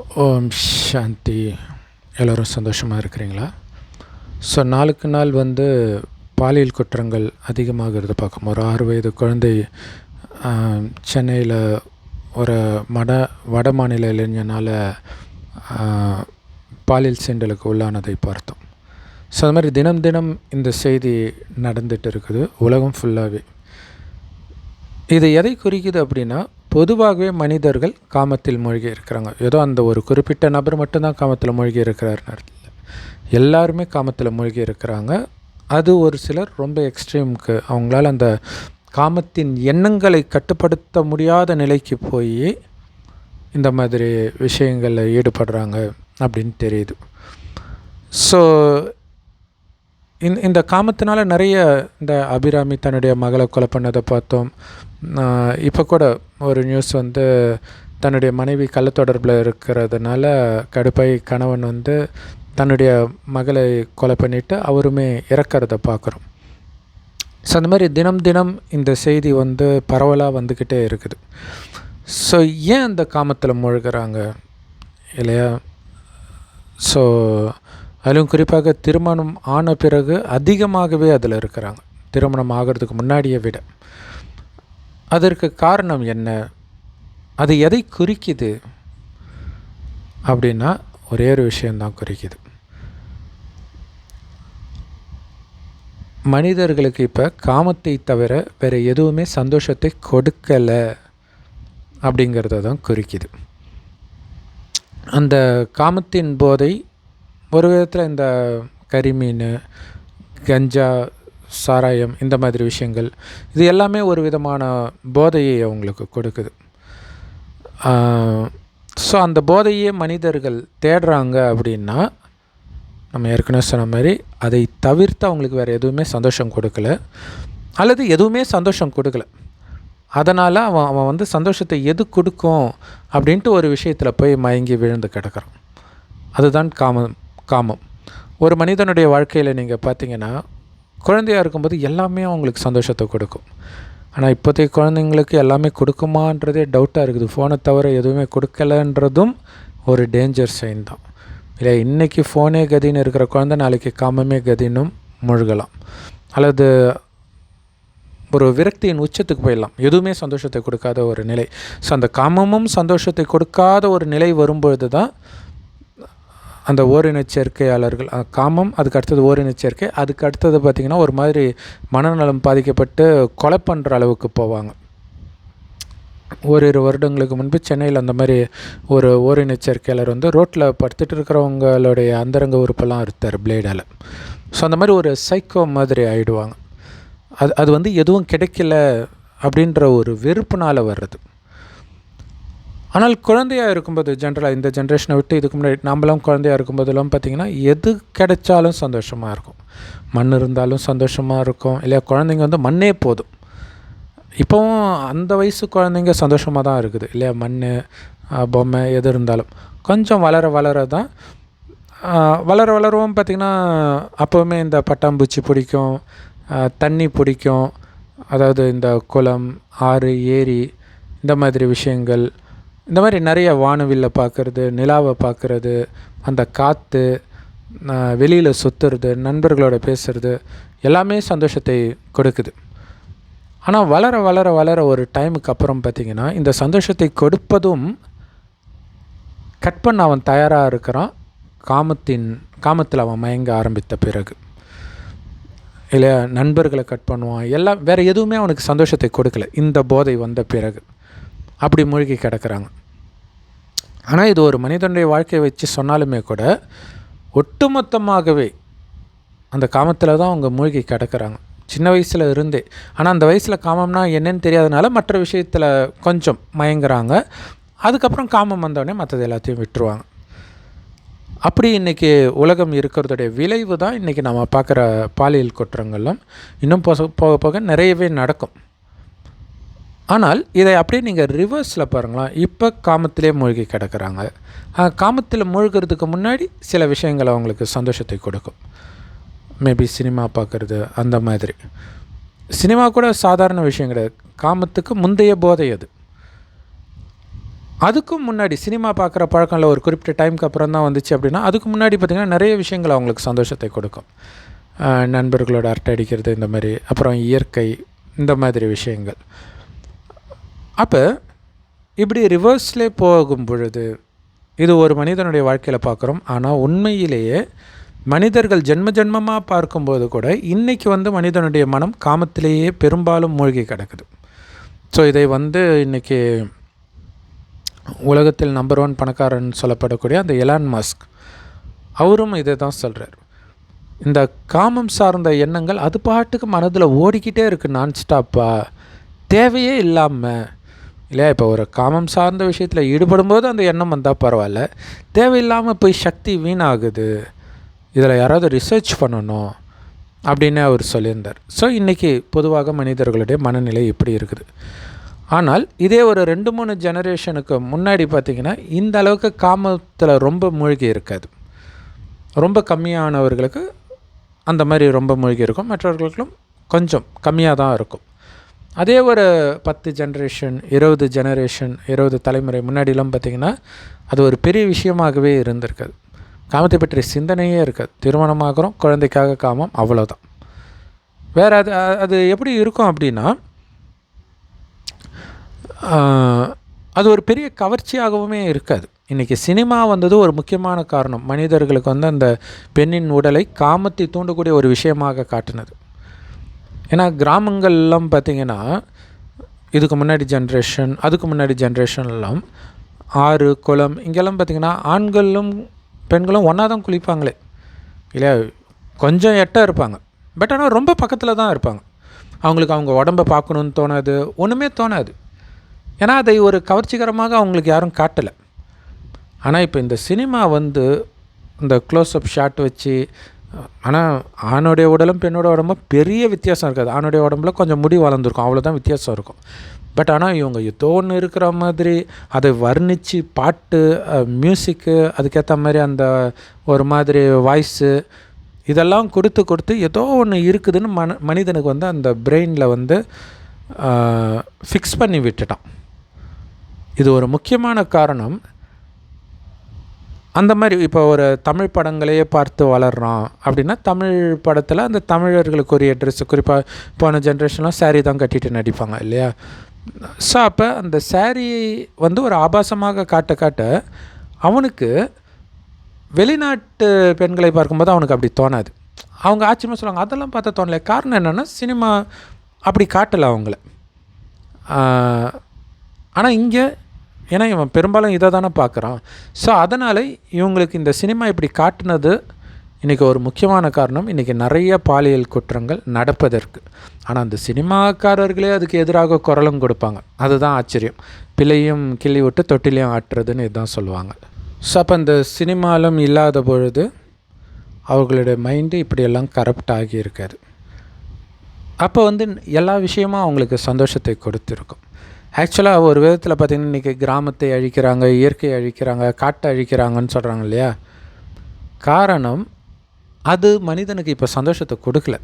ஓம் சாந்தி. எல்லோரும் சந்தோஷமாக இருக்கிறீங்களா? ஸோ நாளுக்கு நாள் வந்து பாலியல் குற்றங்கள் அதிகமாகிறது பார்க்கும். ஒரு ஆறு வயது குழந்தை சென்னையில் ஒரு மட வட மாநில இளைஞனால் பாலியல் சீண்டலுக்கு உள்ளானதை பார்த்தோம். ஸோ அது மாதிரி தினம் தினம் இந்த செய்தி நடந்துகிட்டு இருக்குது. உலகம் ஃபுல்லாகவே இது எதை குறிக்குது அப்படின்னா பொதுவாகவே மனிதர்கள் காமத்தில் மூழ்கி இருக்கிறாங்க. ஏதோ அந்த ஒரு குறிப்பிட்ட நபர் மட்டும்தான் காமத்தில் மூழ்கி இருக்கிறாருன்னு இல்லை. எல்லாருமே காமத்தில் மூழ்கி இருக்கிறாங்க. அது ஒரு சிலர் ரொம்ப எக்ஸ்ட்ரீமுக்கு அவங்களால அந்த காமத்தின் எண்ணங்களை கட்டுப்படுத்த முடியாத நிலைக்கு போய் இந்த மாதிரி விஷயங்களில் ஈடுபடுறாங்க அப்படின்னு தெரியுது. ஸோ இந்த இந்த காமத்தினால நிறைய இந்த அபிராமி தன்னுடைய மகளை கொலை பண்ணதை பார்த்தோம். இப்போ கூட ஒரு நியூஸ் வந்து தன்னுடைய மனைவி கள்ளத்தொடர்பில் இருக்கிறதுனால கடுப்பாய் கணவன் வந்து தன்னுடைய மகளை கொலை பண்ணிவிட்டு அவருமே இறக்கிறத பார்க்குறோம் ஸோ அந்த மாதிரி தினம் தினம் இந்த செய்தி வந்து பரவலாக வந்துக்கிட்டே இருக்குது. ஸோ ஏன் அந்த காமத்தில் மூழ்கிறாங்க இல்லையா? ஸோ அதிலும் குறிப்பாக திருமணம் ஆன பிறகு அதிகமாகவே அதில் இருக்கிறாங்க. திருமணம் ஆகிறதுக்கு முன்னாடியே விட. அதற்கு காரணம் என்ன? அது எதை குறிக்குது? அப்படின்னா ஒரே ஒரு விஷயந்தான் குறிக்குது. மனிதர்களுக்கு இப்போ காமத்தை தவிர வேறு எதுவுமே சந்தோஷத்தை கொடுக்கலை அப்படிங்கிறத தான் குறிக்குது. அந்த காமத்தின் போதை ஒரு விதத்தில் இந்த கரிமீன் கஞ்சா சாராயம் இந்த மாதிரி விஷயங்கள் இது எல்லாமே ஒரு விதமான போதையை அவங்களுக்கு கொடுக்குது. ஸோ அந்த போதையே மனிதர்கள் தேடுறாங்க அப்படின்னா நம்ம ஏற்கனவே சொன்ன மாதிரி அதை தவிர்த்து அவங்களுக்கு வேறு எதுவுமே சந்தோஷம் கொடுக்கல அல்லது எதுவுமே சந்தோஷம் கொடுக்கல. அதனால் அவன் அவன் வந்து சந்தோஷத்தை எது கொடுக்கும் அப்படின்ட்டு ஒரு விஷயத்தில் போய் மயங்கி விழுந்து கிடக்கிறான். அதுதான் காமம் காமம். ஒரு மனிதனுடைய வாழ்க்கையில் நீங்கள் பார்த்தீங்கன்னா குழந்தையாக இருக்கும்போது எல்லாமே அவங்களுக்கு சந்தோஷத்தை கொடுக்கும். ஆனால் இப்போதைய குழந்தைங்களுக்கு எல்லாமே கொடுக்குமான்றதே டவுட்டாக இருக்குது. ஃபோனை தவிர எதுவுமே கொடுக்கலன்றதும் ஒரு டேஞ்சர் சைன் தான். இல்லை இன்றைக்கி ஃபோனே கதின்னு இருக்கிற குழந்தை நாளைக்கு காமமே கதினும் முழுகலாம். அல்லது ஒரு விரக்தியின் உச்சத்துக்கு போயிடலாம். எதுவுமே சந்தோஷத்தை கொடுக்காத ஒரு நிலை. ஸோ அந்த காமமும் சந்தோஷத்தை கொடுக்காத ஒரு நிலை வரும்பொழுது தான் அந்த ஓரினச் சேர்க்கையாளர்கள் காமம் அதுக்கு அடுத்தது ஓரினச் சேர்க்கை அதுக்கு அடுத்தது பார்த்திங்கன்னா ஒரு மாதிரி மனநலம் பாதிக்கப்பட்டு கொலை பண்ணுற அளவுக்கு போவாங்க. ஓரிரு வருடங்களுக்கு முன்பு சென்னையில் அந்த மாதிரி ஒரு ஓரினச் சேர்க்கையாளர் வந்து ரோட்டில் படுத்துட்டு இருக்கிறவங்களுடைய அந்தரங்க உறுப்பெல்லாம் அறுத்தார் பிளேடால் ஸோ அந்த மாதிரி ஒரு சைக்கோ மாதிரி ஆகிடுவாங்க அது அது வந்து எதுவும் கிடைக்கல அப்படின்ற ஒரு வெறுப்புனால் வர்றது. ஆனால் குழந்தையாக இருக்கும்போது ஜென்ரலாக இந்த ஜென்ரேஷனை விட்டு இதுக்கு முன்னாடி நம்மளாம் குழந்தையாக இருக்கும்போதெல்லாம் பார்த்திங்கன்னா எது கிடைச்சாலும் சந்தோஷமாக இருக்கும். மண் இருந்தாலும் சந்தோஷமாக இருக்கும். இல்லையா குழந்தைங்க வந்து மண்ணே போதும். இப்போவும் அந்த வயசு குழந்தைங்க சந்தோஷமாக தான் இருக்குது. இல்லையா மண் பொம்மை எது இருந்தாலும். கொஞ்சம் வளர வளர தான் வளர வளரவும் பார்த்திங்கன்னா அப்போவுமே இந்த பட்டாம்பூச்சி பிடிக்கும் தண்ணி பிடிக்கும். அதாவது இந்த குளம் ஆறு ஏரி இந்த மாதிரி விஷயங்கள். இந்த மாதிரி நிறைய வானவில்லை பார்க்குறது நிலாவை பார்க்குறது அந்த காற்று வெளியில் சுற்றுறது நண்பர்களோட பேசுகிறது எல்லாமே சந்தோஷத்தை கொடுக்குது. ஆனால் வளர வளர வளர ஒரு டைமுக்கு அப்புறம் பார்த்திங்கன்னா இந்த சந்தோஷத்தை கொடுப்பதும் கட் பண்ண அவன் தயாராக இருக்கிறான். காமத்தின் காமத்தில் அவன் மயங்க ஆரம்பித்த பிறகு. இல்லையா? நண்பர்களை கட் பண்ணுவான். எல்லாம் வேறு எதுவுமே அவனுக்கு சந்தோஷத்தை கொடுக்கல. இந்த போதை வந்த பிறகு. அப்படி மூழ்கி கிடக்கிறாங்க. ஆனால் இது ஒரு மனிதனுடைய வாழ்க்கையை வச்சு சொன்னாலுமே கூட ஒட்டுமொத்தமாகவே அந்த காமத்தில் தான் அவங்க மூழ்கி கிடக்கிறாங்க. சின்ன வயசில் இருந்தே. ஆனால் அந்த வயசில் காமம்னா என்னன்னு தெரியாதனால மற்ற விஷயத்தில் கொஞ்சம் மயங்குறாங்க. அதுக்கப்புறம் காமம் வந்தோடனே மற்றது எல்லாத்தையும் விட்டுருவாங்க. அப்படி இன்றைக்கி உலகம் இருக்கிறதுடைய விளைவு தான் இன்றைக்கி நம்ம பார்க்குற பாலியல் குற்றங்களும் இன்னும் போக போக நிறையவே நடக்கும். ஆனால் இதை அப்படியே நீங்கள் ரிவர்ஸில் பாருங்களேன். இப்போ காமத்திலே மூழ்கி கிடக்கிறாங்க. காமத்தில் மூழ்கிறதுக்கு முன்னாடி சில விஷயங்கள் அவங்களுக்கு சந்தோஷத்தை கொடுக்கும். மேபி சினிமா பார்க்குறது அந்த மாதிரி. சினிமா கூட சாதாரண விஷயம் கிடையாது. காமத்துக்கு முந்தைய போதை அது. அதுக்கும் முன்னாடி சினிமா பார்க்குற பழக்கம்ல ஒரு குறிப்பிட்ட டைமுக்கு அப்புறம் தான் வந்துச்சு அப்படின்னா அதுக்கு முன்னாடி பார்த்திங்கன்னா நிறைய விஷயங்கள் அவங்களுக்கு சந்தோஷத்தை கொடுக்கும். நண்பர்களோட அரட்டை அடிக்கிறது இந்த மாதிரி. அப்புறம் இயற்கை இந்த மாதிரி விஷயங்கள். அப்போ இப்படி ரிவர்ஸில் போகும் பொழுது இது ஒரு மனிதனுடைய வாழ்க்கையில் பார்க்குறோம். ஆனால் உண்மையிலேயே மனிதர்கள் ஜென்ம ஜென்மமாக பார்க்கும்போது கூட இன்றைக்கி வந்து மனிதனுடைய மனம் காமத்திலேயே பெரும்பாலும் மூழ்கி கிடக்குது. ஸோ இதை வந்து இன்றைக்கி உலகத்தில் நம்பர் ஒன் பணக்காரன் சொல்லப்படக்கூடிய அந்த எலான் மஸ்க் அவரும் இதை தான் சொல்கிறார் இந்த காமம் சார்ந்த எண்ணங்கள் அது பாட்டுக்கு மனதில் ஓடிக்கிட்டே இருக்குது நான் ஸ்டாப்பாக தேவையே இல்லாமல் இல்லையா? இப்போ ஒரு காமம் சார்ந்த விஷயத்தில் ஈடுபடும்போது அந்த எண்ணம் வந்தால் பரவாயில்ல. தேவையில்லாமல் போய் சக்தி வீணாகுது. இதில் யாராவது ரிசர்ச் பண்ணணும் அப்படின்னு அவர் சொல்லியிருந்தார். ஸோ இன்றைக்கி பொதுவாக மனிதர்களுடைய மனநிலை இப்படி இருக்குது. ஆனால் இதே ஒரு ரெண்டு மூணு ஜெனரேஷனுக்கு முன்னாடி பார்த்திங்கன்னா இந்த அளவுக்கு காமத்தில் ரொம்ப மூழ்கி இருக்காது. ரொம்ப கம்மியானவர்களுக்கு அந்த மாதிரி ரொம்ப மூழ்கி இருக்கும். மற்றவர்களுக்கும் கொஞ்சம் கம்மியாக தான் இருக்கும். அதே ஒரு பத்து ஜென்ரேஷன் இருபது ஜெனரேஷன் இருபது தலைமுறை முன்னாடிலாம் பார்த்திங்கன்னா அது ஒரு பெரிய விஷயமாகவே இருந்திருக்காது. காமத்தை பற்றிய சிந்தனையே இருக்காது. திருமணமாகறோம் குழந்தைக்காக காமம் அவ்வளோதான் வேறு அது அது எப்படி இருக்கும் அப்படின்னா அது ஒரு பெரிய கவர்ச்சியாகவுமே இருக்காது. இன்றைக்கி சினிமா வந்தது ஒரு முக்கியமான காரணம். மனிதர்களுக்கு வந்து அந்த பெண்ணின் உடலை காமத்தை தூண்டக்கூடிய ஒரு விஷயமாக காட்டினது. ஏன்னா கிராமங்கள்லாம் பார்த்திங்கன்னா இதுக்கு முன்னாடி ஜென்ரேஷன் அதுக்கு முன்னாடி ஜென்ரேஷன்லாம் ஆறு குளம் இங்கெல்லாம் பார்த்திங்கன்னா ஆண்களும் பெண்களும் ஒன்றா தான் குளிப்பாங்களே. இல்லையா? கொஞ்சம் எட்டாக இருப்பாங்க. பட் ஆனால் ரொம்ப பக்கத்தில் தான் இருப்பாங்க. அவங்களுக்கு அவங்க உடம்பை பார்க்கணுன்னு தோணாது. ஒன்றுமே தோணாது. ஏன்னா அதை ஒரு கவர்ச்சிகரமாக அவங்களுக்கு யாரும் காட்டலை. ஆனால் இப்போ இந்த சினிமா வந்து இந்த க்ளோஸ்அப் ஷாட் வச்சு ஆனால் ஆணுடைய உடலும் பெண்ணோட உடம்பும் பெரிய வித்தியாசம் இருக்காது. ஆணுடைய உடம்புல கொஞ்சம் முடி வளர்ந்துருக்கும். அவ்வளோதான் வித்தியாசம் இருக்கும். பட் ஆனால் இவங்க ஏதோ ஒன்று இருக்கிற மாதிரி அதை வர்ணித்து பாட்டு மியூசிக்கு அதுக்கேற்ற மாதிரி அந்த ஒரு மாதிரி வாய்ஸு இதெல்லாம் கொடுத்து கொடுத்து ஏதோ ஒன்று இருக்குதுன்னு மன மனிதனுக்கு வந்து அந்த பிரெயினில் வந்து ஃபிக்ஸ் பண்ணி விட்டுட்டான். இது ஒரு முக்கியமான காரணம். அந்த மாதிரி இப்போ ஒரு தமிழ் படங்களையே பார்த்து வளர்றான் அப்படின்னா தமிழ் படத்தில் அந்த தமிழர்களுக்குரிய ட்ரெஸ்ஸு குறிப்பாக போன ஜென்ரேஷன்லாம் saree தான் கட்டிட்டு நடிப்பாங்க இல்லையா? ஸோ அப்போ அந்த saree வந்து ஒரு ஆபாசமாக காட்ட காட்ட அவனுக்கு வெளிநாட்டு பெண்களை பார்க்கும்போது அவனுக்கு அப்படி தோணாது. அவங்க ஆச்சரியமாக சொல்லுவாங்க அதெல்லாம் பார்த்தா தோணல. காரணம் என்னென்னா சினிமா அப்படி காட்டலை அவங்கள. ஆனால் இங்கே ஏன்னா இவன் பெரும்பாலும் இதை தானே பார்க்குறான். ஸோ அதனால் இவங்களுக்கு இந்த சினிமா இப்படி காட்டினது இன்றைக்கி ஒரு முக்கியமான காரணம். இன்றைக்கி நிறைய பாலியல் குற்றங்கள் நடப்பதற்கு. ஆனால் அந்த சினிமாக்காரர்களே அதுக்கு எதிராக குரலும் கொடுப்பாங்க. அதுதான் ஆச்சரியம். பிள்ளையும் கிள்ளி விட்டு தொட்டிலையும் ஆட்டுறதுன்னு இதுதான் சொல்லுவாங்க. ஸோ அப்போ அந்த சினிமாலும் இல்லாத பொழுது அவர்களுடைய மைண்டு இப்படியெல்லாம் கரப்ட் ஆகி இருக்காது. அப்போ வந்து எல்லா விஷயமும் அவங்களுக்கு சந்தோஷத்தை கொடுத்துருக்கும். ஆக்சுவலாக ஒரு விதத்தில் பார்த்திங்கன்னா இன்றைக்கி கிராமத்தை அழிக்கிறாங்க இயற்கையை அழிக்கிறாங்க காட்டை அழிக்கிறாங்கன்னு சொல்கிறாங்க இல்லையா? காரணம் அது மனிதனுக்கு இப்போ சந்தோஷத்தை கொடுக்கல.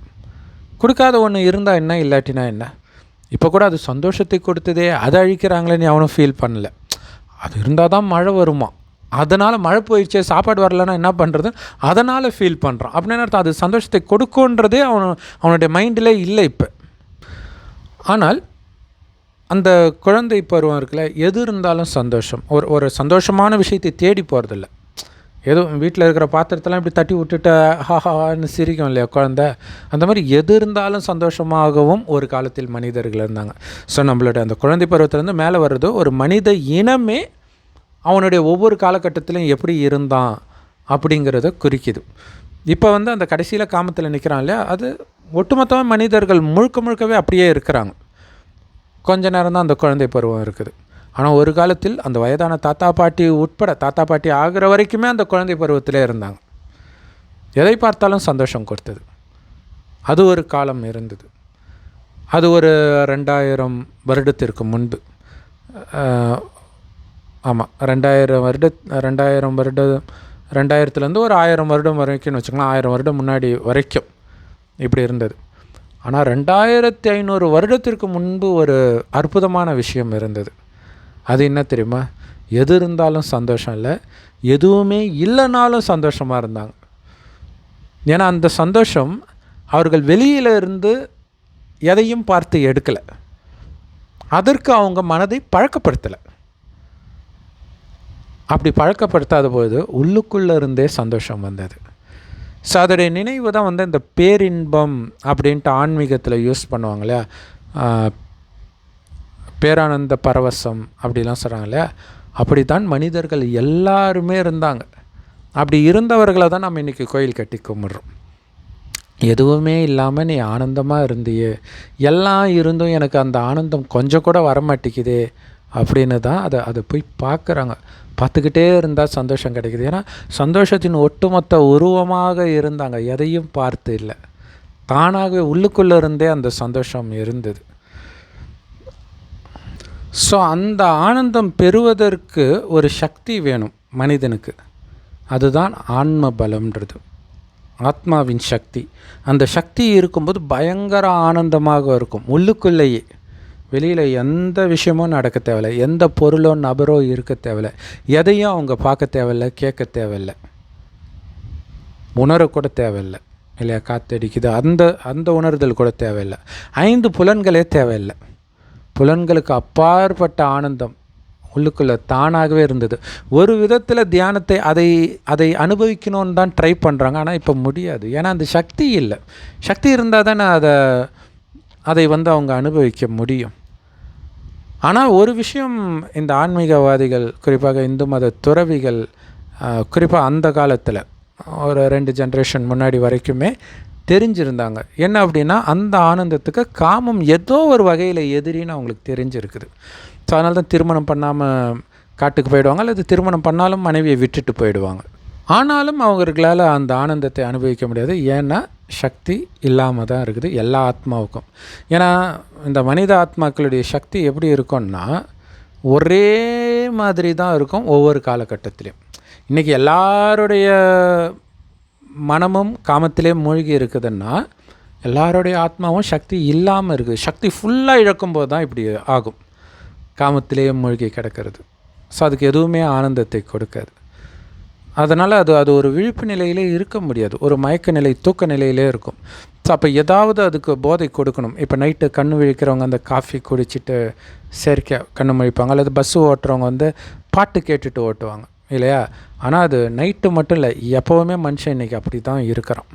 கொடுக்காத ஒன்று இருந்தால் என்ன இல்லாட்டினா என்ன? இப்போ கூட அது சந்தோஷத்தை கொடுத்ததே அதை அழிக்கிறாங்களேன்னு அவனும் ஃபீல் பண்ணல. அது இருந்தால் தான் மழை வருமா? அதனால் மழை போயிடுச்சே சாப்பாடு வரலன்னா என்ன பண்ணுறது அதனால் ஃபீல் பண்ணுறான் அப்படின்னு அர்த்தம்? அது சந்தோஷத்தை கொடுக்குன்றதே அவன் அவனுடைய மைண்டிலே இல்லை இப்போ. ஆனால் அந்த குழந்தை பருவம் இருக்குல்ல எது இருந்தாலும் சந்தோஷம். ஒரு ஒரு சந்தோஷமான விஷயத்தை தேடி போகிறதில்ல எதுவும் வீட்டில் இருக்கிற பாத்திரத்தெல்லாம் இப்படி தட்டி விட்டுட்டு ஹாஹான்னு சிரிக்கும் இல்லையா குழந்த? அந்த மாதிரி எது இருந்தாலும் சந்தோஷமாகவும் ஒரு காலத்தில் மனிதர்கள் இருந்தாங்க. ஸோ நம்மளோட அந்த குழந்தை பருவத்திலேருந்து மேலே வர்றது ஒரு மனித இனமே அவனுடைய ஒவ்வொரு காலகட்டத்திலையும் எப்படி இருந்தான் அப்படிங்கிறத குறிக்குது. இப்போ வந்து அந்த கடைசியில் காமத்தில் நிற்கிறான் இல்லையா? அது ஒட்டுமொத்தமாக மனிதர்கள் முழுக்க முழுக்கவே அப்படியே இருக்கிறாங்க. கொஞ்ச நேரம் தான் அந்த குழந்தை பருவம் இருக்குது. ஆனால் ஒரு காலத்தில் அந்த வயதான தாத்தா பாட்டி உட்பட தாத்தா பாட்டி ஆகிற வரைக்குமே அந்த குழந்தை பருவத்திலே இருந்தாங்க. எதை பார்த்தாலும் சந்தோஷம் கொடுத்தது. அது ஒரு காலம் இருந்தது. அது ஒரு ரெண்டாயிரம் வருடத்திற்கு முன்பு. ஆமாம் ரெண்டாயிரம் வருட ரெண்டாயிரம் வருட ரெண்டாயிரத்துலேருந்து ஒரு ஆயிரம் வருடம் வரைக்கும்னு வச்சுக்கலாம் ஆயிரம் வருடம் முன்னாடி வரைக்கும் இப்படி இருந்தது. ஆனால் ரெண்டாயிரத்தி ஐநூறு வருடத்திற்கு முன்பு ஒரு அற்புதமான விஷயம் இருந்தது. அது என்ன தெரியுமா? எது இருந்தாலும் சந்தோஷம் இல்லை. எதுவுமே இல்லைனாலும் சந்தோஷமாக இருந்தாங்க. ஏன்னா அந்த சந்தோஷம் அவர்கள் வெளியில் இருந்து எதையும் பார்த்து எடுக்கலை. அதற்கு அவங்க மனதை பழக்கப்படுத்தலை. அப்படி பழக்கப்படுத்தாத போது உள்ளுக்குள்ளே இருந்தே சந்தோஷம் வந்தது. ஸோ அதோடைய நினைவு தான் வந்து இந்த பேரின்பம் அப்படின்ட்டு ஆன்மீகத்தில் யூஸ் பண்ணுவாங்க இல்லையா? பேரானந்த பரவசம் அப்படிலாம் சொல்கிறாங்க இல்லையா? அப்படி தான் மனிதர்கள் எல்லாருமே இருந்தாங்க. அப்படி இருந்தவர்களை தான் நம்ம இன்றைக்கி கோயில் கட்டி கும்பிட்றோம். எதுவுமே இல்லாமல் நீ ஆனந்தமாக இருந்தியே. எல்லாம் இருந்தும் எனக்கு அந்த ஆனந்தம் கொஞ்சம் கூட வரமாட்டேங்குதே அப்படின்னு தான் அதை அதை போய் பார்க்குறாங்க. பார்த்துக்கிட்டே இருந்தால் சந்தோஷம் கிடைக்குது. ஏன்னா சந்தோஷத்தின் ஒட்டுமொத்த உருவமாக இருந்தாங்க. எதையும் பார்த்து இல்லை. தானாகவே உள்ளுக்குள்ளே இருந்தே அந்த சந்தோஷம் இருந்தது. ஸோ அந்த ஆனந்தம் பெறுவதற்கு ஒரு சக்தி வேணும் மனிதனுக்கு. அதுதான் ஆன்ம பலம்ன்றது ஆத்மாவின் சக்தி. அந்த சக்தி இருக்கும்போது பயங்கர ஆனந்தமாக இருக்கும். உள்ளுக்குள்ளேயே. வெளியில் எந்த விஷயமும் நடக்க தேவையில்லை. எந்த பொருளோ நபரோ இருக்க தேவையில்ல. எதையும் அவங்க பார்க்க தேவையில்லை கேட்க தேவையில்லை. உணரக்கூட தேவையில்லை. இல்லையா? காத்தடிக்குது அந்த அந்த உணர்தல் கூட தேவையில்லை. ஐந்து புலன்களே தேவையில்லை. புலன்களுக்கு அப்பாற்பட்ட ஆனந்தம் உள்ளுக்குள்ளே தானாகவே இருந்தது. ஒரு விதத்தில் தியானத்தை அதை அதை அனுபவிக்கணும்னு தான் ட்ரை பண்ணுறாங்க ஆனால் இப்போ முடியாது. ஏன்னா அந்த சக்தி இல்லை. சக்தி இருந்தால் தானே அதை அதை வந்து அவங்க அனுபவிக்க முடியும். ஆனால் ஒரு விஷயம் இந்த ஆன்மீகவாதிகள் குறிப்பாக இந்து மத துறவிகள் குறிப்பாக அந்த காலத்தில் ஒரு ரெண்டு ஜென்ரேஷன் முன்னாடி வரைக்குமே தெரிஞ்சிருந்தாங்க. என்ன அப்படின்னா அந்த ஆனந்தத்துக்கு காமம் ஏதோ ஒரு வகையில் எதிரின்னு அவங்களுக்கு தெரிஞ்சிருக்குது. ஸோ அதனால தான் திருமணம் பண்ணாமல் காட்டுக்கு போயிடுவாங்க அல்லது திருமணம் பண்ணாலும் மனைவியை விட்டுட்டு போயிடுவாங்க. ஆனாலும் அவர்களால் அந்த ஆனந்தத்தை அனுபவிக்க முடியாது. ஏன்னா சக்தி இல்லாமல் தான் இருக்குது எல்லா ஆத்மாவுக்கும். ஏன்னா இந்த மனித ஆத்மாக்களுடைய சக்தி எப்படி இருக்கும்னா ஒரே மாதிரி தான் இருக்கும் ஒவ்வொரு காலகட்டத்திலையும். இன்றைக்கி எல்லாருடைய மனமும் காமத்திலே மூழ்கி இருக்குதுன்னா எல்லாருடைய ஆத்மாவும் சக்தி இல்லாமல் இருக்குது. சக்தி ஃபுல்லாக இழக்கும்போது தான் இப்படி ஆகும். காமத்திலேயே மூழ்கி கிடக்கிறது. ஸோ அதுக்கு எதுவுமே ஆனந்தத்தை கொடுக்காது. அதனால் அது அது ஒரு விழிப்பு நிலையிலே இருக்க முடியாது. ஒரு மயக்க நிலை தூக்க நிலையிலே இருக்கும். ஸோ அப்போ ஏதாவது அதுக்கு போதை கொடுக்கணும். இப்போ நைட்டு கண் விழிக்கிறவங்க அந்த காஃபி குடிச்சிட்டு செயற்கையாக கண் முழிப்பாங்க. அல்லது பஸ்ஸு ஓட்டுறவங்க வந்து பாட்டு கேட்டுட்டு ஓட்டுவாங்க. இல்லையா? ஆனால் அது நைட்டு மட்டும் இல்லை எப்போவுமே மனுஷன் இன்றைக்கி அப்படி தான் இருக்கிறான்.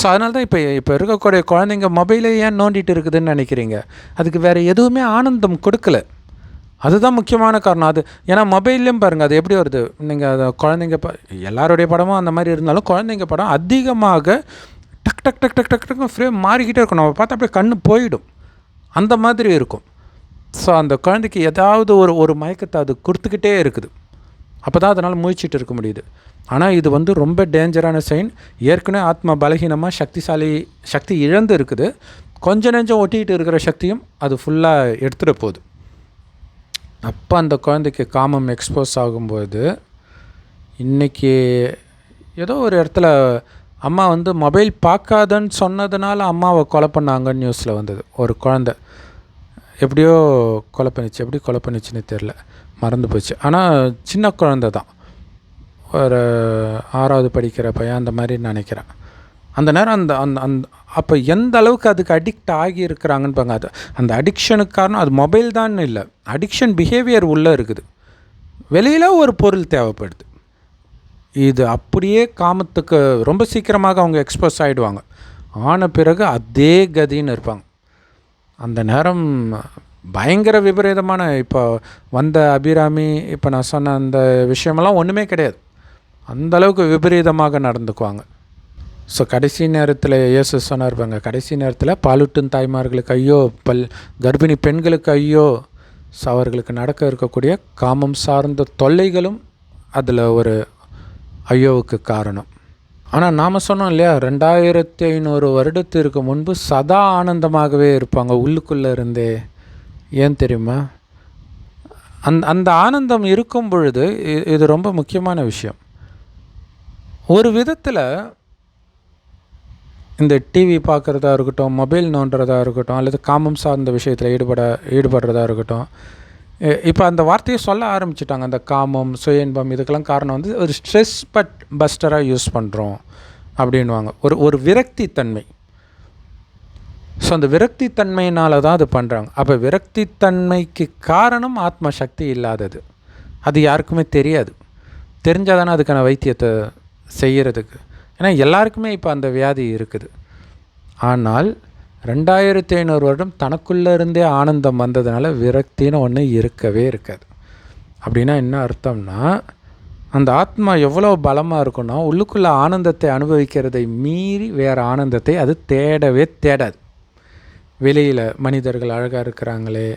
ஸோ அதனால தான் இப்போ இப்போ இருக்கக்கூடிய குழந்தைங்க மொபைலே ஏன் நோண்டிட்டு இருக்குதுன்னு நினைக்கிறீங்க? அதுக்கு வேறு எதுவுமே ஆனந்தம் கொடுக்கல. அதுதான் முக்கியமான காரணம். அது ஏன்னா மொபைல்லையும் பாருங்கள் அது எப்படி வருது? நீங்கள் அதை குழந்தைங்க ப எல்லாருடைய படமும் அந்த மாதிரி இருந்தாலும் குழந்தைங்க படம் அதிகமாக டக் டக் டக் டக் டக் டக் ஃப்ரேம் மாறிக்கிட்டே இருக்கும். நம்ம பார்த்தா அப்படியே கண்ணு போயிடும். அந்த மாதிரி இருக்கும். ஸோ அந்த குழந்தைக்கு ஏதாவது ஒரு ஒரு மயக்கத்தை அது கொடுத்துக்கிட்டே இருக்குது. அப்போ தான் அதனால் முயற்சிட்டு இருக்க முடியுது. ஆனால் இது வந்து ரொம்ப டேஞ்சரான சைன் ஏற்கனவே ஆத்மா பலகீனமாக சக்திசாலி சக்தி இழந்து இருக்குது. கொஞ்ச நெஞ்சம் ஒட்டிக்கிட்டு இருக்கிற சக்தியும் அது ஃபுல்லாக எடுத்துகிட்டு போகுது. அப்போ அந்த குழந்தைக்கு காமம் எக்ஸ்போஸ் ஆகும்போது இன்றைக்கி ஏதோ ஒரு இடத்துல அம்மா வந்து மொபைல் பார்க்காதன்னு சொன்னதுனால அம்மாவை கொலை பண்ணாங்கன்னு நியூஸில் வந்தது. ஒரு குழந்த. எப்படியோ கொலை பண்ணிச்சு எப்படி கொலை பண்ணிச்சுன்னு தெரில மறந்து போச்சு. ஆனால் சின்ன குழந்த தான் ஒரு ஆறாவது படிக்கிற பையன் அந்த மாதிரி நினைக்கிறேன். அந்த நேரம் அந்த அந்த அந்த அப்போ எந்த அளவுக்கு அதுக்கு அடிக்ட் ஆகி இருக்கிறாங்கன்னு பாருங்க. அது அந்த அடிக்ஷனுக்கு காரணம் அது மொபைல் தான் இல்லை. அடிக்ஷன் பிஹேவியர் உள்ளே இருக்குது. வெளியில் ஒரு பொருள் தேவைப்படுது. இது அப்படியே காமத்துக்கு ரொம்ப சீக்கிரமாக அவங்க எக்ஸ்போஸ் ஆகிடுவாங்க ஆன பிறகு அதே கதின்னு இருப்பாங்க. அந்த நேரம் பயங்கர விபரீதமான இப்போ வந்த அபிராமி இப்போ நான் சொன்ன அந்த விஷயமெல்லாம் ஒன்றுமே கிடையாது. அந்தளவுக்கு விபரீதமாக நடந்துக்குவாங்க. ஸோ கடைசி நேரத்தில் இயேசு சொன்னார் பாருங்க கடைசி நேரத்தில் பாலூட்டும் தாய்மார்களுக்கு ஐயோ பல் கர்ப்பிணி பெண்களுக்கு ஐயோ ஸோ அவர்களுக்கு நடக்க இருக்கக்கூடிய காமம் சார்ந்த தொல்லைகளும் அதில் ஒரு ஐயோவுக்கு காரணம். ஆனால் நாம் சொன்னோம் இல்லையா ரெண்டாயிரத்தி ஐநூறு வருடத்திற்கு முன்பு சதா ஆனந்தமாகவே இருப்பாங்க உள்ளுக்குள்ளே இருந்தே. ஏன் தெரியுமா? அந் அந்த ஆனந்தம் இருக்கும் பொழுது இ- இது ரொம்ப முக்கியமான விஷயம். ஒரு விதத்தில் இந்த டிவி பார்க்குறதா இருக்கட்டும் மொபைல் நோண்டுறதா இருக்கட்டும் அல்லது காமம் சார்ந்த விஷயத்தில் ஈடுபட ஈடுபடுறதா இருக்கட்டும் இப்போ அந்த வார்த்தையை சொல்ல ஆரம்பிச்சிட்டாங்க. அந்த காமம் சுய இன்பம் இதுக்கெல்லாம் காரணம் வந்து ஒரு ஸ்ட்ரெஸ் பட் பஸ்டராக யூஸ் பண்ணுறோம் அப்படின்வாங்க ஒரு ஒரு விரக்தி தன்மை ஸோ அந்த விரக்தி தன்மையினால தான் அது பண்ணுறாங்க அப்போ விரக்தி தன்மைக்கு காரணம் ஆத்ம சக்தி இல்லாதது. அது யாருக்குமே தெரியாது. தெரிஞ்சால் தானே அதுக்கான வைத்தியத்தை செய்கிறதுக்கு ஏன்னா எல்லாருக்குமே இப்போ அந்த வியாதி இருக்குது. ஆனால் ரெண்டாயிரத்தி ஐநூறு வருடம் தனக்குள்ளே இருந்தே ஆனந்தம் வந்ததுனால விரக்தின்னு ஒன்று இருக்கவே இருக்காது. அப்படின்னா என்ன அர்த்தம்னா அந்த ஆத்மா எவ்வளோ பலமாக இருக்குன்னா உள்ளுக்குள்ளே ஆனந்தத்தை அனுபவிக்கிறதை மீறி வேறு ஆனந்தத்தை அது தேடவே தேடாது. வெளியில் மனிதர்கள் அழகாக இருக்கிறாங்களே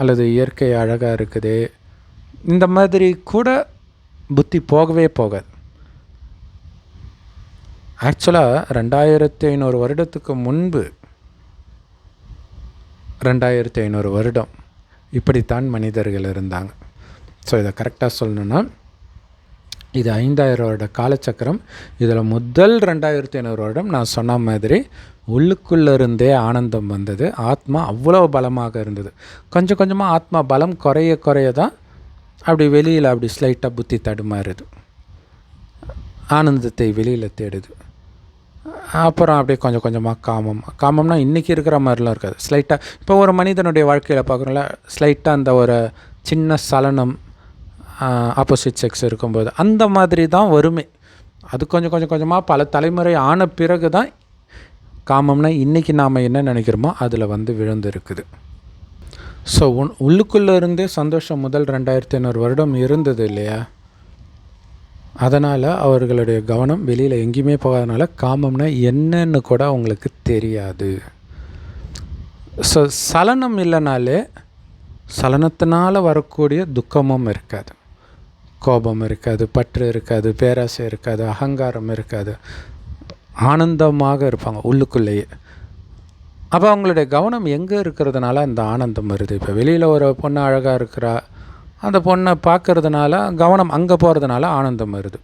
அல்லது இயற்கை அழகாக இருக்குது. இந்த மாதிரி கூட புத்தி போகவே போகாது. ஆக்சுவலாக ரெண்டாயிரத்தி ஐநூறு வருடத்துக்கு முன்பு ரெண்டாயிரத்தி ஐநூறு வருடம் இப்படித்தான் மனிதர்கள் இருந்தாங்க. ஸோ இதை கரெக்டாக சொல்லணுன்னா இது ஐந்தாயிரம் வருட காலச்சக்கரம். இதில் முதல் ரெண்டாயிரத்தி ஐநூறு வருடம் நான் சொன்ன மாதிரி உள்ளுக்குள்ளே இருந்தே ஆனந்தம் வந்தது. ஆத்மா அவ்வளோ பலமாக இருந்தது. கொஞ்சம் கொஞ்சமாக ஆத்மா பலம் குறைய குறைய தான் அப்படி வெளியில் அப்படி ஸ்லைட்டாக புத்தி தடுமாறுது. ஆனந்தத்தை வெளியில் தேடுது. அப்புறம் அப்படியே கொஞ்சம் கொஞ்சமாக காமம். காமம்னா இன்றைக்கி இருக்கிற மாதிரிலாம் இருக்காது. ஸ்லைட்டாக இப்போ ஒரு மனிதனுடைய வாழ்க்கையில் பார்க்குறோம்ல ஸ்லைட்டாக அந்த ஒரு சின்ன சலனம் ஆப்போசிட் செக்ஸ் இருக்கும்போது அந்த மாதிரி தான் வருமே அது கொஞ்சம் கொஞ்சம் கொஞ்சமாக பல தலைமுறை ஆன பிறகு தான் காமம்னா இன்றைக்கி நாம் என்ன நினைக்கிறோமோ அதில் வந்து விழுந்து இருக்குது ஸோ உன் உள்ளுக்குள்ளே இருந்தே சந்தோஷம் முதல் ரெண்டாயிரத்தி ஐநூறு வருடம் இருந்தது இல்லையா? அதனால் அவர்களுடைய கவனம் வெளியில் எங்கேயுமே போகாதனால காமம்னா என்னன்னு கூட அவங்களுக்கு தெரியாது. ஸோ சலனம் இல்லைனாலே சலனத்தினால் வரக்கூடிய துக்கமும் இருக்காது. கோபம் இருக்காது பற்று இருக்காது பேராசை இருக்காது அகங்காரம் இருக்காது. ஆனந்தமாக இருப்பாங்க உள்ளுக்குள்ளேயே. அப்போ அவங்களுடைய கவனம் எங்கே இருக்கிறதுனால அந்த ஆனந்தம் வருது. இப்போ வெளியில் ஒரு பொண்ணு அழகாக இருக்கிறா அந்த பொண்ணை பார்க்கறதுனால கவனம் அங்கே போகிறதுனால ஆனந்தம் வருது.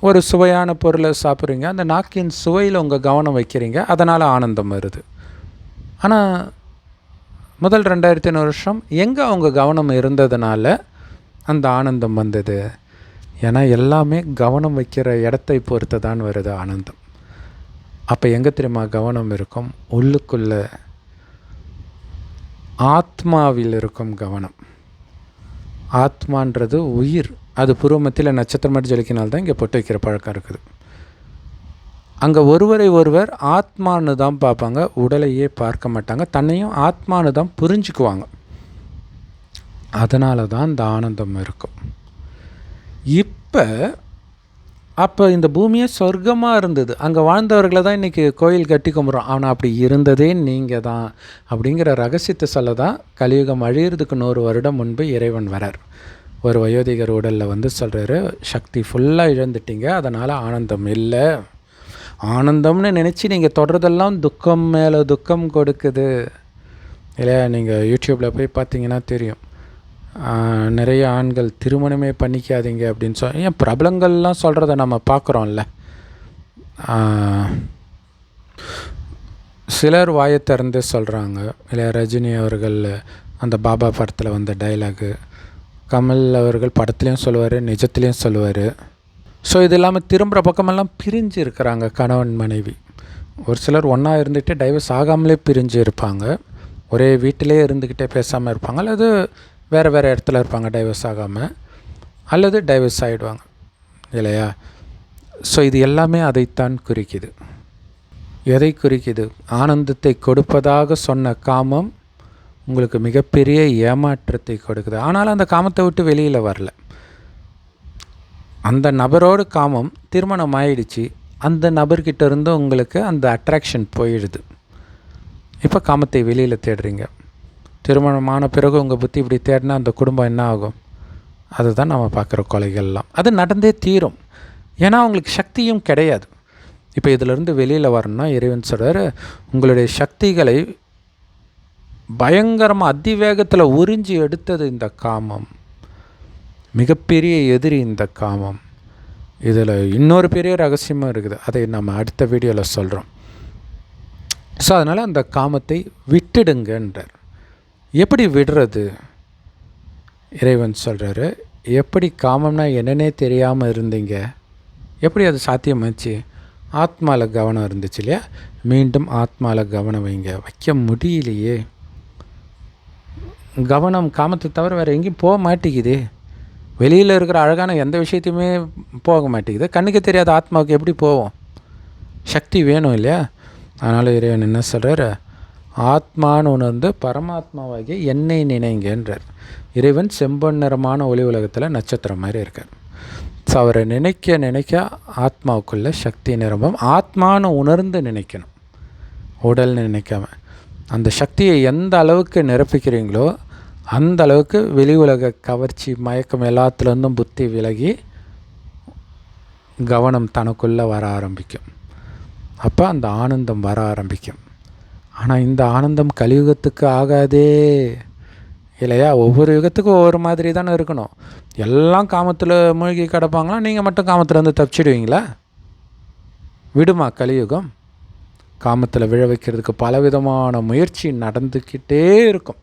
ஒரு சுவையான பொருளை சாப்பிட்றீங்க அந்த நாக்கின் சுவையில் உங்கள் கவனம் வைக்கிறீங்க அதனால் ஆனந்தம் வருது. ஆனால் முதல் ரெண்டாயிரத்தி ஐநூறு வருஷம் எங்கே அவங்க கவனம் இருந்ததுனால அந்த ஆனந்தம் வந்தது? ஏன்னா எல்லாமே கவனம் வைக்கிற இடத்தை பொறுத்து தான் வருது ஆனந்தம். அப்போ எங்கே தெரியுமா கவனம் இருக்கும்? உள்ளுக்குள்ள ஆத்மாவில் இருக்கும் கவனம். ஆத்மான்றது உயிர். அது பூர்வமத்தில் நட்சத்திரம் மாதிரி ஜொலிக்கினால்தான் இங்கே பொட்டு வைக்கிற பழக்கம் இருக்குது. அங்கே ஒருவரை ஒருவர் ஆத்மானு தான் பார்ப்பாங்க. உடலையே பார்க்க மாட்டாங்க. தன்னையும் ஆத்மானு தான் புரிஞ்சுக்குவாங்க. அதனால தான் இந்த ஆனந்தம் இருக்கும். இப்போ அப்போ இந்த பூமியே சொர்க்கமாக இருந்தது. அங்கே வாழ்ந்தவர்களை தான் இன்றைக்கி கோயில் கட்டி கும்பிட்றோம். ஆனால் அப்படி இருந்ததே நீங்கள் தான் அப்படிங்கிற ரகசியத்தை சொல்ல தான் கலியுகம் அழியிறதுக்கு நூறு வருடம் முன்பு இறைவன் வரார். ஒரு வயோதிகர் உடலில் வந்து சொல்கிறாரு சக்தி ஃபுல்லாக இழந்துட்டீங்க. அதனால் ஆனந்தம் இல்லை. ஆனந்தம்னு நினச்சி நீங்கள் தொடர்றதெல்லாம் துக்கம் மேலே துக்கம் கொடுக்குது. இல்லையா நீங்கள் யூடியூப்பில் போய் பார்த்தீங்கன்னா தெரியும். நிறைய ஆண்கள் திருமணமே பண்ணிக்காதீங்க அப்படின்னு சொல் ஏன் பிரபலங்கள்லாம் சொல்கிறத நம்ம பார்க்குறோம்ல. சிலர் வாயை திறந்து சொல்கிறாங்க இல்லை ரஜினி அவர்கள் அந்த பாபா படத்தில் வந்த டைலாகு கமல் அவர்கள் படத்துலேயும் சொல்லுவார் நிஜத்துலேயும் சொல்லுவார். ஸோ இது இல்லாமல் திரும்புகிற பக்கமெல்லாம் பிரிஞ்சு இருக்கிறாங்க கணவன் மனைவி. ஒரு சிலர் ஒன்றா இருந்துக்கிட்டே டைவர்ஸ் ஆகாமலே பிரிஞ்சு இருப்பாங்க. ஒரே வீட்டிலே இருந்துக்கிட்டே பேசாமல் இருப்பாங்க. அல்லது வேறு வேறு இடத்துல இருப்பாங்க டைவர்ஸ் ஆகாமல் அல்லது டைவர்ஸ் ஆகிடுவாங்க இல்லையா? ஸோ இது எல்லாமே அதைத்தான் குறிக்குது. எதை குறிக்குது? ஆனந்தத்தை கொடுப்பதாக சொன்ன காமம் உங்களுக்கு மிகப்பெரிய ஏமாற்றத்தை கொடுக்குது. ஆனாலும் அந்த காமத்தை விட்டு வெளியில் வரல. அந்த நபரோடு காமம் திருமணம் ஆயிடுச்சு. அந்த நபர்கிட்ட இருந்து உங்களுக்கு அந்த அட்ராக்ஷன் போயிடுது. இப்போ காமத்தை வெளியில் தேடுறீங்க. திருமணமான பிறகு உங்கள் புத்தி இப்படி தேடினா அந்த குடும்பம் என்ன ஆகும்? அதுதான் நம்ம பார்க்குற கொலைகள்லாம். அது நடந்தே தீரும். ஏன்னா அவங்களுக்கு சக்தியும் கிடையாது. இப்போ இதிலிருந்து வெளியில் வரணும்னா இறைவன் சொல்கிறார் உங்களுடைய சக்திகளை பயங்கரமாக அதிவேகத்தில் உறிஞ்சி எடுத்தது இந்த காமம். மிகப்பெரிய எதிரி இந்த காமம். இதில் இன்னொரு பெரிய ரகசியமும் இருக்குது. அதை நம்ம அடுத்த வீடியோவில் சொல்கிறோம் ஸோ அதனால் அந்த காமத்தை விட்டுடுங்கன்றார். எப்படி விடுறது? இறைவன் சொல்கிறாரு எப்படி காமம்னா என்னன்னே தெரியாமல் இருந்தீங்க? எப்படி அது சாத்தியமாச்சு ஆத்மாவில் கவனம் இருந்துச்சு இல்லையா? மீண்டும் ஆத்மாவில் கவனம் வைங்க. வைக்க முடியலையே. கவனம் காமத்தை தவிர வேறு எங்கேயும் போக மாட்டேங்குது. வெளியில் இருக்கிற அழகான எந்த விஷயத்தையுமே போக மாட்டேங்குது. கண்ணுக்கு தெரியாத ஆத்மாவுக்கு எப்படி போவோம்? சக்தி வேணும் இல்லையா? அதனால் இறைவன் என்ன சொல்கிறார் ஆத்மான்னு உணர்ந்து பரமாத்மாவாகிய என்னை நினைங்கன்றார். இறைவன் செம்பொன் நிறமான ஒளி உலகத்தில் நட்சத்திரம் மாதிரி இருக்கார். ஸோ அவரை நினைக்க நினைக்க ஆத்மாவுக்குள்ள சக்தி நிரம்பும். ஆத்மானு உணர்ந்து நினைக்கணும். உடல்னு நினைக்காம. அந்த சக்தியை எந்த அளவுக்கு நிரப்பிக்கிறீங்களோ அந்த அளவுக்கு வெளி உலக கவர்ச்சி மயக்கம் எல்லாத்துலேருந்தும் புத்தி விலகி கவனம் தனக்குள்ளே வர ஆரம்பிக்கும். அப்போ அந்த ஆனந்தம் வர ஆரம்பிக்கும். ஆனால் இந்த ஆனந்தம் கலியுகத்துக்கு ஆகாதே. இல்லையா? ஒவ்வொரு யுகத்துக்கும் ஒவ்வொரு மாதிரி தானே இருக்கணும். எல்லாம் காமத்தில் மூழ்கி கிடப்பாங்களா? நீங்கள் மட்டும் காமத்தில் வந்து தப்பிச்சிடுவீங்களா? விடுமா கலியுகம்? காமத்தில் விழ வைக்கிறதுக்கு பலவிதமான முயற்சி நடந்துக்கிட்டே இருக்கும்.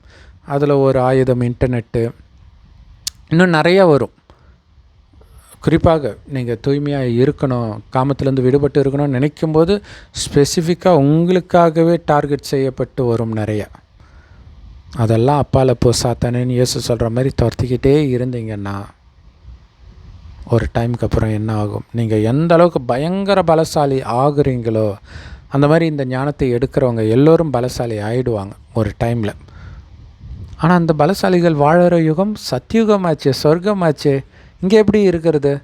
அதில் ஒரு ஆயுதம் இன்டர்நெட்டு இன்னும் நிறையா வரும். குறிப்பாக நீங்கள் தூய்மையாக இருக்கணும் காமத்திலேருந்து விடுபட்டு இருக்கணும்னு நினைக்கும்போது ஸ்பெசிஃபிக்காக உங்களுக்காகவே டார்கெட் செய்யப்பட்டு வரும் நிறையா. அதெல்லாம் அப்பால் போ சாத்தானேன்னு இயேசு சொல்கிற மாதிரி துரத்திக்கிட்டே இருந்தீங்கன்னா ஒரு டைமுக்கு அப்புறம் என்ன ஆகும்? நீங்கள் எந்த அளவுக்கு பயங்கர பலசாலி ஆகுறீங்களோ அந்த மாதிரி இந்த ஞானத்தை எடுக்கிறவங்க எல்லோரும் பலசாலி ஆகிடுவாங்க ஒரு டைமில். ஆனால் அந்த பலசாலிகள் வாழற யுகம் சத்தியுகமாச்சே சொர்க்கமாச்சே இங்கே எப்படி இருக்கிறது?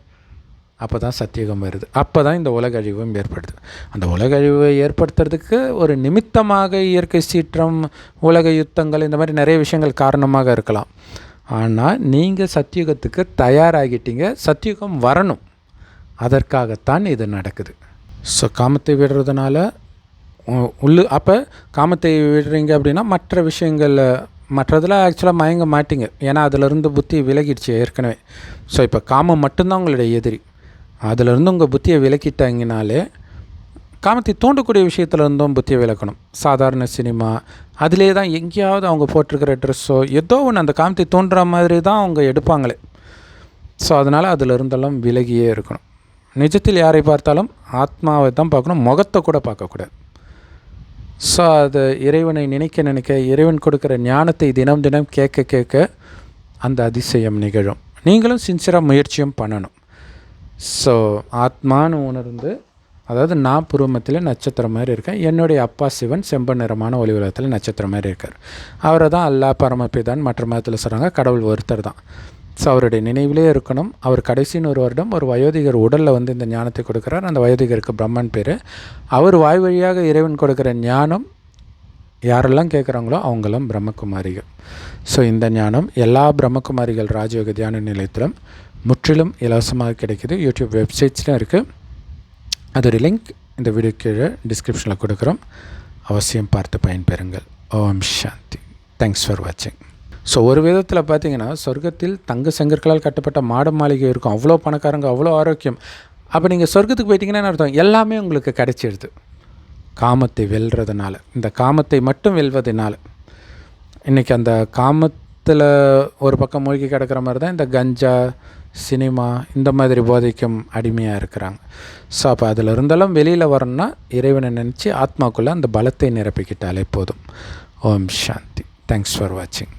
அப்போ தான் சத்தியுகம் வருது. அப்போ தான் இந்த உலக அழிவும் ஏற்படுது. அந்த உலக அழிவை ஏற்படுத்துறதுக்கு ஒரு நிமித்தமாக இயற்கை சீற்றம் உலக யுத்தங்கள் இந்த மாதிரி நிறைய விஷயங்கள் காரணமாக இருக்கலாம். ஆனால் நீங்கள் சத்தியுகத்துக்கு தயாராகிட்டீங்க. சத்தியுகம் வரணும். அதற்காகத்தான் இது நடக்குது. ஸோ காமத்தை விடுறதுனால உ- உள்ளு அப்போ காமத்தை விடுறீங்க அப்படின்னா மற்ற விஷயங்களில் மற்றதில் ஆக்சுவலாக மயங்க மாட்டிங்க. ஏன்னா அதிலிருந்து புத்தி விலகிடுச்சு ஏற்கனவே. ஸோ இப்போ காமம் மட்டும்தான் உங்களுடைய எதிரி. அதிலிருந்து உங்கள் புத்தியை விலக்கிட்டாங்கனாலே காமத்தை தூண்டக்கூடிய விஷயத்துலேருந்தும் புத்தியை விலக்கணும். சாதாரண சினிமா அதிலே தான் எங்கேயாவது அவங்க போட்டிருக்கிற ட்ரெஸ்ஸோ ஏதோ ஒன்று அந்த காமத்தை தூண்டுற மாதிரி தான் அவங்க எடுப்பாங்களே. ஸோ அதனால் அதில் இருந்தெல்லாம் விலகியே இருக்கணும். நிஜத்தில் யாரை பார்த்தாலும் ஆத்மாவை தான் பார்க்கணும் முகத்தை கூட பார்க்கக்கூடாது. ஸோ அது இறைவனை நினைக்க நினைக்க இறைவன் கொடுக்குற ஞானத்தை தினம் தினம் கேட்க கேட்க அந்த அதிசயம் நிகழும். நீங்களும் சின்சியராக முயற்சியும் பண்ணணும். ஸோ ஆத்மான்னு உணர்ந்து அதாவது நான் புருவமத்தில் நட்சத்திரம் மாதிரி இருக்கேன். என்னுடைய அப்பா சிவன் செம்பன் நிறமான ஒளி உலகத்தில் நட்சத்திரம் மாதிரி இருக்கார். அவரை தான் அல்லா பரமபிதான் மற்ற மதத்தில் சொல்கிறாங்க கடவுள் ஒருத்தர் தான். ஸோ அவருடைய நினைவிலே இருக்கணும். அவர் கடைசின்னு ஒரு வருடம் ஒரு வயோதிகர் உடலில் வந்து இந்த ஞானத்தை கொடுக்குறார். அந்த வயோதிகருக்கு பிரம்மன் பேர். அவர் வாய் வழியாக இறைவன் கொடுக்குற ஞானம் யாரெல்லாம் கேட்குறாங்களோ அவங்களும் பிரம்மகுமாரிகள். ஸோ இந்த ஞானம் எல்லா பிரம்மகுமாரிகள் ராஜயோக தியான நிலையத்திலும் முற்றிலும் இலவசமாக கிடைக்கிது. யூடியூப் வெப்சைட்ஸ்லையும் இருக்குது அதோடைய லிங்க் இந்த வீடியோ கீழே டிஸ்கிரிப்ஷனில் கொடுக்குறோம். அவசியம் பார்த்து பயன்பெறுங்கள். ஓம் சாந்தி. தேங்க்ஸ் ஃபார் வாட்சிங் ஸோ ஒரு விதத்தில் பார்த்தீங்கன்னா சொர்க்கத்தில் தங்க செங்கற்களால் கட்டப்பட்ட மாட மாளிகை இருக்கும். அவ்வளோ பணக்காரங்க அவ்வளோ ஆரோக்கியம். அப்போ நீங்கள் சொர்க்கத்துக்கு போயிட்டீங்கன்னா என்ன அர்த்தம்? எல்லாமே உங்களுக்கு கிடைச்சிடுது காமத்தை வெல்றதுனால. இந்த காமத்தை மட்டும் வெல்வதனால. இன்றைக்கி அந்த காமத்தில் ஒரு பக்கம் மூழ்கி கிடக்கிற மாதிரி தான் இந்த கஞ்சா சினிமா இந்த மாதிரி போதைக்கும் அடிமையாக இருக்கிறாங்க. ஸோ அப்போ அதில் இருந்தாலும் வெளியில் வரணும்னா இறைவனை நினச்சி ஆத்மாக்குள்ளே அந்த பலத்தை நிரப்பிக்கிட்டாலே போதும். ஓம் சாந்தி. தேங்க்ஸ் ஃபார் வாட்சிங்